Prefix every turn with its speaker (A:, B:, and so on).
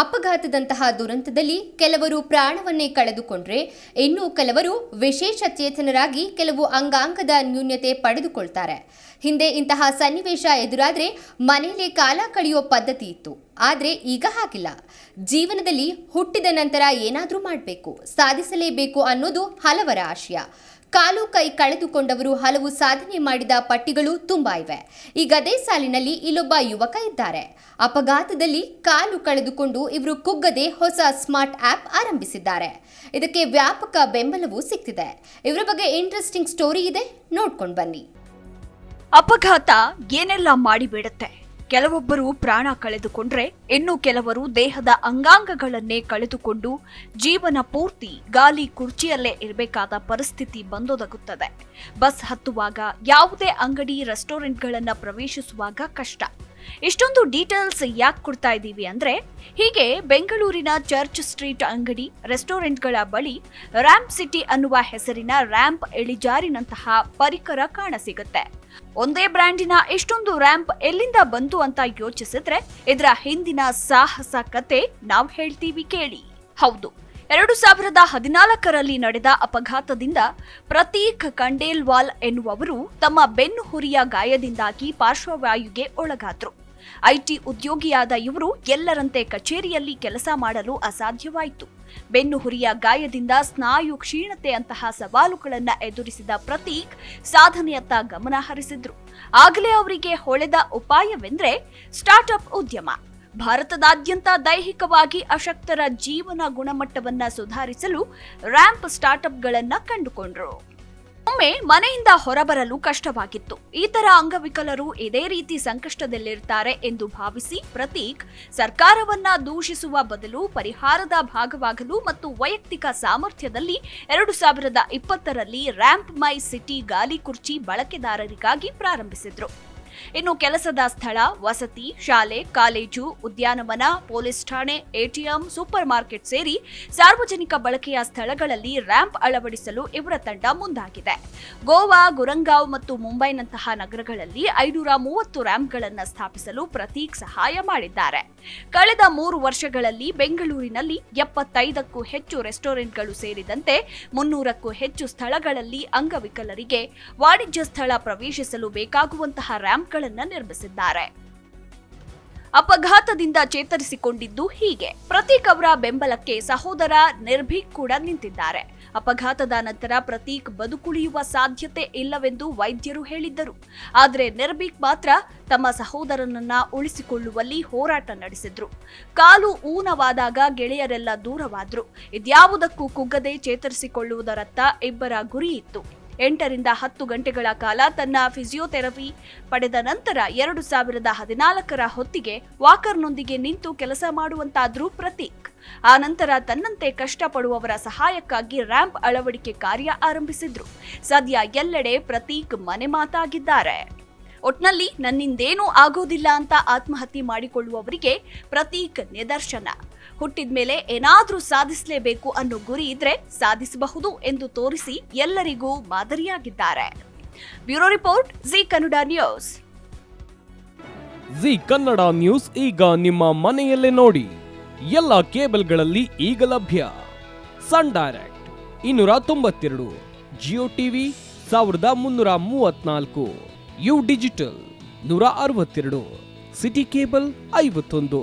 A: ಅಪಘಾತದಂತಹ ದುರಂತದಲ್ಲಿ ಕೆಲವರು ಪ್ರಾಣವನ್ನೇ ಕಳೆದುಕೊಂಡ್ರೆ, ಇನ್ನು ಕೆಲವರು ವಿಶೇಷ ಚೇತನರಾಗಿ ಕೆಲವು ಅಂಗಾಂಗದ ನ್ಯೂನ್ಯತೆ ಪಡೆದುಕೊಳ್ತಾರೆ. ಹಿಂದೆ ಇಂತಹ ಸನ್ನಿವೇಶ ಎದುರಾದರೆ ಮನೆಯಲ್ಲೇ ಕಾಲ ಕಳೆಯುವ ಪದ್ಧತಿ ಇತ್ತು. ಆದರೆ ಈಗ ಹಾಗಿಲ್ಲ. ಜೀವನದಲ್ಲಿ ಹುಟ್ಟಿದ ನಂತರ ಏನಾದರೂ ಮಾಡಬೇಕು, ಸಾಧಿಸಲೇಬೇಕು ಅನ್ನೋದು ಹಲವರ ಆಶಯ. ಕಾಲು ಕೈ ಕಳೆದುಕೊಂಡವರು ಹಲವು ಸಾಧನೆ ಮಾಡಿದ ಪಟ್ಟಿಗಳು ತುಂಬಾ ಇವೆ. ಈಗ ಅದೇ ಸಾಲಿನಲ್ಲಿ ಇಲ್ಲೊಬ್ಬ ಯುವಕ ಇದ್ದಾರೆ. ಅಪಘಾತದಲ್ಲಿ ಕಾಲು ಕಳೆದುಕೊಂಡು ಇವರು ಕುಗ್ಗದೆ ಹೊಸ ಸ್ಮಾರ್ಟ್ ಆಪ್ ಆರಂಭಿಸಿದ್ದಾರೆ. ಇದಕ್ಕೆ ವ್ಯಾಪಕ ಬೆಂಬಲವೂ ಸಿಗ್ತಿದೆ ಇವರ ಬಗ್ಗೆ ಇಂಟ್ರೆಸ್ಟಿಂಗ್ ಸ್ಟೋರಿ ಇದೆ. ನೋಡ್ಕೊಂಡು ಬನ್ನಿ.
B: ಅಪಘಾತ ಏನೆಲ್ಲ ಮಾಡಿಬಿಡುತ್ತೆ? ಕೆಲವೊಬ್ಬರು ಪ್ರಾಣ ಕಳೆದುಕೊಂಡ್ರೆ, ಇನ್ನು ಕೆಲವರು ದೇಹದ ಅಂಗಾಂಗಗಳನ್ನೇ ಕಳೆದುಕೊಂಡು ಜೀವನ ಪೂರ್ತಿ ಗಾಲಿ ಕುರ್ಚಿಯಲ್ಲೇ ಇರಬೇಕಾದ ಪರಿಸ್ಥಿತಿ ಬಂದೊದಗುತ್ತದೆ. ಬಸ್ ಹತ್ತುವಾಗ ಯಾವುದೇ ಅಂಗಡಿ ರೆಸ್ಟೋರೆಂಟ್ಗಳನ್ನು ಪ್ರವೇಶಿಸುವಾಗ ಕಷ್ಟ. ಇಷ್ಟೊಂದು ಡೀಟೇಲ್ಸ್ ಯಾಕೆ ಕೊಡ್ತಾ ಇದ್ದೀವಿ ಅಂದ್ರೆ, ಹೀಗೆ ಬೆಂಗಳೂರಿನ ಚರ್ಚ್ ಸ್ಟ್ರೀಟ್ ಅಂಗಡಿ ರೆಸ್ಟೋರೆಂಟ್ಗಳ ಬಳಿ ರ್ಯಾಂಪ್ ಸಿಟಿ ಅನ್ನುವ ಹೆಸರಿನ ರ್ಯಾಂಪ್ ಇಳಿಜಾರಿನಂತಹ ಪರಿಕರ ಕಾಣಸಿಗುತ್ತೆ ಒಂದೇ ಬ್ರ್ಯಾಂಡಿನ ಇಷ್ಟೊಂದು ರ್ಯಾಂಪ್ ಎಲ್ಲಿಂದ ಬಂತು ಅಂತ ಯೋಚಿಸಿದ್ರೆ ಇದರ ಹಿಂದಿನ ಸಾಹಸ ಕತೆ ನಾವ್ ಹೇಳ್ತೀವಿ ಕೇಳಿ. ಹೌದು, ಎರಡು ಸಾವಿರದ ಹದಿನಾಲ್ಕರಲ್ಲಿ ನಡೆದ ಅಪಘಾತದಿಂದ ಪ್ರತೀಕ್ ಖಂಡೇಲ್ವಾಲ್ ಎನ್ನುವವರು ತಮ್ಮ ಬೆನ್ನು ಹುರಿಯ ಗಾಯದಿಂದಾಗಿ ಪಾರ್ಶ್ವವಾಯುಗೆ ಒಳಗಾದ್ರು. ಐಟಿ ಉದ್ಯೋಗಿಯಾದ ಇವರು ಎಲ್ಲರಂತೆ ಕಚೇರಿಯಲ್ಲಿ ಕೆಲಸ ಮಾಡಲು ಅಸಾಧ್ಯವಾಯಿತು. ಬೆನ್ನು ಹುರಿಯ ಗಾಯದಿಂದ ಸ್ನಾಯು ಕ್ಷೀಣತೆ ಅಂತಹ ಸವಾಲುಗಳನ್ನು ಎದುರಿಸಿದ ಪ್ರತೀಕ್ ಸಾಧನೆಯತ್ತ ಗಮನ ಹರಿಸಿದ್ರು. ಆಗಲೇ ಅವರಿಗೆ ಹೊಳೆದ ಉಪಾಯವೆಂದ್ರೆ ಸ್ಟಾರ್ಟ್ಅಪ್ ಉದ್ಯಮ. ಭಾರತದಾದ್ಯಂತ ದೈಹಿಕವಾಗಿ ಅಶಕ್ತರ ಜೀವನ ಗುಣಮಟ್ಟವನ್ನ ಸುಧಾರಿಸಲು ರ್ಯಾಂಪ್ ಸ್ಟಾರ್ಟ್ಅಪ್ಗಳನ್ನು ಕಂಡುಕೊಂಡ್ರು. ಒಮ್ಮೆ ಮನೆಯಿಂದ ಹೊರಬರಲು ಕಷ್ಟವಾಗಿತ್ತು. ಈ ತರ ಅಂಗವಿಕಲರು ಇದೇ ರೀತಿ ಸಂಕಷ್ಟದಲ್ಲಿರ್ತಾರೆ ಎಂದು ಭಾವಿಸಿ ಪ್ರತೀಕ್, ಸರ್ಕಾರವನ್ನ ದೂಷಿಸುವ ಬದಲು ಪರಿಹಾರದ ಭಾಗವಾಗಲು ಮತ್ತು ವೈಯಕ್ತಿಕ ಸಾಮರ್ಥ್ಯದಲ್ಲಿ ಎರಡು ಸಾವಿರದ ಇಪ್ಪತ್ತರಲ್ಲಿ ರ್ಯಾಂಪ್ ಮೈ ಸಿಟಿ ಗಾಲಿ ಕುರ್ಚಿ ಬಳಕೆದಾರರಿಗಾಗಿ ಪ್ರಾರಂಭಿಸಿದ್ರು. ಇನ್ನು ಕೆಲಸದ ಸ್ಥಳ, ವಸತಿ, ಶಾಲೆ, ಕಾಲೇಜು, ಉದ್ಯಾನವನ, ಪೊಲೀಸ್ ಠಾಣೆ, ಎಟಿಎಂ, ಸೂಪರ್ ಮಾರ್ಕೆಟ್ ಸೇರಿ ಸಾರ್ವಜನಿಕ ಬಳಕೆಯ ಸ್ಥಳಗಳಲ್ಲಿ ರ್ಯಾಂಪ್ ಅಳವಡಿಸಲು ಇವರ ತಂಡ ಮುಂದಾಗಿದೆ. ಗೋವಾ, ಗುರಂಗಾವ್ ಮತ್ತು ಮುಂಬೈನಂತಹ ನಗರಗಳಲ್ಲಿ ಐನೂರ ಮೂವತ್ತು ರ್ಯಾಂಪ್ಗಳನ್ನು ಸ್ಥಾಪಿಸಲು ಪ್ರತೀಕ್ ಸಹಾಯ ಮಾಡಿದ್ದಾರೆ. ಕಳೆದ ಮೂರು ವರ್ಷಗಳಲ್ಲಿ ಬೆಂಗಳೂರಿನಲ್ಲಿ ಎಪ್ಪತ್ತೈದಕ್ಕೂ ಹೆಚ್ಚು ರೆಸ್ಟೋರೆಂಟ್ಗಳು ಸೇರಿದಂತೆ ಮುನ್ನೂರಕ್ಕೂ ಹೆಚ್ಚು ಸ್ಥಳಗಳಲ್ಲಿ ಅಂಗವಿಕಲರಿಗೆ ವಾಣಿಜ್ಯ ಸ್ಥಳ ಪ್ರವೇಶಿಸಲು ಬೇಕಾಗುವಂತಹ ರ್ಯಾಂಪ್ಗಳನ್ನು ನಿರ್ಮಿಸಿದ್ದಾರೆ. ಅಪಘಾತದಿಂದ ಚೇತರಿಸಿಕೊಂಡಿದ್ದು ಹೀಗೆ. ಪ್ರತೀಕ್ ಅವರ ಬೆಂಬಲಕ್ಕೆ ಸಹೋದರ ನಿರ್ಭೀಕ್ ಕೂಡ ನಿಂತಿದ್ದಾರೆ. ಅಪಘಾತದ ನಂತರ ಪ್ರತೀಕ್ ಬದುಕುಳಿಯುವ ಸಾಧ್ಯತೆ ಇಲ್ಲವೆಂದು ವೈದ್ಯರು ಹೇಳಿದ್ದರು. ಆದರೆ ನಿರ್ಭೀಕ್ ಮಾತ್ರ ತಮ್ಮ ಸಹೋದರನನ್ನ ಉಳಿಸಿಕೊಳ್ಳುವಲ್ಲಿ ಹೋರಾಟ ನಡೆಸಿದ್ರು. ಕಾಲು ಊನವಾದಾಗ ಗೆಳೆಯರೆಲ್ಲ ದೂರವಾದ್ರು. ಇದ್ಯಾವುದಕ್ಕೂ ಕುಗ್ಗದೆ ಚೇತರಿಸಿಕೊಳ್ಳುವುದರತ್ತ ಇಬ್ಬರ ಗುರಿ ಇತ್ತು. ಎಂಟರಿಂದ ಹತ್ತು ಗಂಟೆಗಳ ಕಾಲ ತನ್ನ ಫಿಸಿಯೋಥೆರಪಿ ಪಡೆದ ನಂತರ ಎರಡು ಸಾವಿರದ ಹದಿನಾಲ್ಕರ ಹೊತ್ತಿಗೆ ವಾಕರ್ನೊಂದಿಗೆ ನಿಂತು ಕೆಲಸ ಮಾಡುವಂತಾದ್ರೂ ಪ್ರತೀಕ್. ಆ ನಂತರ ತನ್ನಂತೆ ಕಷ್ಟಪಡುವವರ ಸಹಾಯಕ್ಕಾಗಿ ರ್ಯಾಂಪ್ ಅಳವಡಿಕೆ ಕಾರ್ಯ ಆರಂಭಿಸಿದ್ರು. ಸದ್ಯ ಎಲ್ಲೆಡೆ ಪ್ರತೀಕ್ ಮನೆ ಮಾತಾಗಿದ್ದಾರೆ. ಒಟ್ನಲ್ಲಿ ನನ್ನಿಂದೇನೂ ಆಗೋದಿಲ್ಲ ಅಂತ ಆತ್ಮಹತ್ಯೆ ಮಾಡಿಕೊಳ್ಳುವವರಿಗೆ ಪ್ರತೀಕ್ ನಿದರ್ಶನ. ಹುಟ್ಟಿದ್ಮೇಲೆ ಏನಾದ್ರೂ ಸಾಧಿಸಲೇಬೇಕು ಅನ್ನೋ ಗುರಿ ಇದ್ರೆ ಸಾಧಿಸಬಹುದು ಎಂದು ತೋರಿಸಿ ಎಲ್ಲರಿಗೂ ಮಾದರಿಯಾಗಿದ್ದಾರೆ. Bureau report, Zee Kannada news.
C: Zee Kannada news ಈಗ ನಿಮ್ಮ ಮನೆಯಲ್ಲೇ ನೋಡಿ. ಎಲ್ಲ ಕೇಬಲ್ಗಳಲ್ಲಿ ಈಗ ಲಭ್ಯ. ಸನ್ ಡೈರೆಕ್ಟ್, ಇನ್ನೂರ ತೊಂಬತ್ತೆರಡು, ಜಿಯೋ ಟಿವಿ, ಸಾವಿರದ ಮುನ್ನೂರ ಮೂವತ್ನಾಲ್ಕು ಯು ಡಿಜಿಟಲ್, ನೂರ ಅರವತ್ತೆರಡು, ಸಿಟಿ ಕೇಬಲ್ ಐವತ್ತೊಂದು.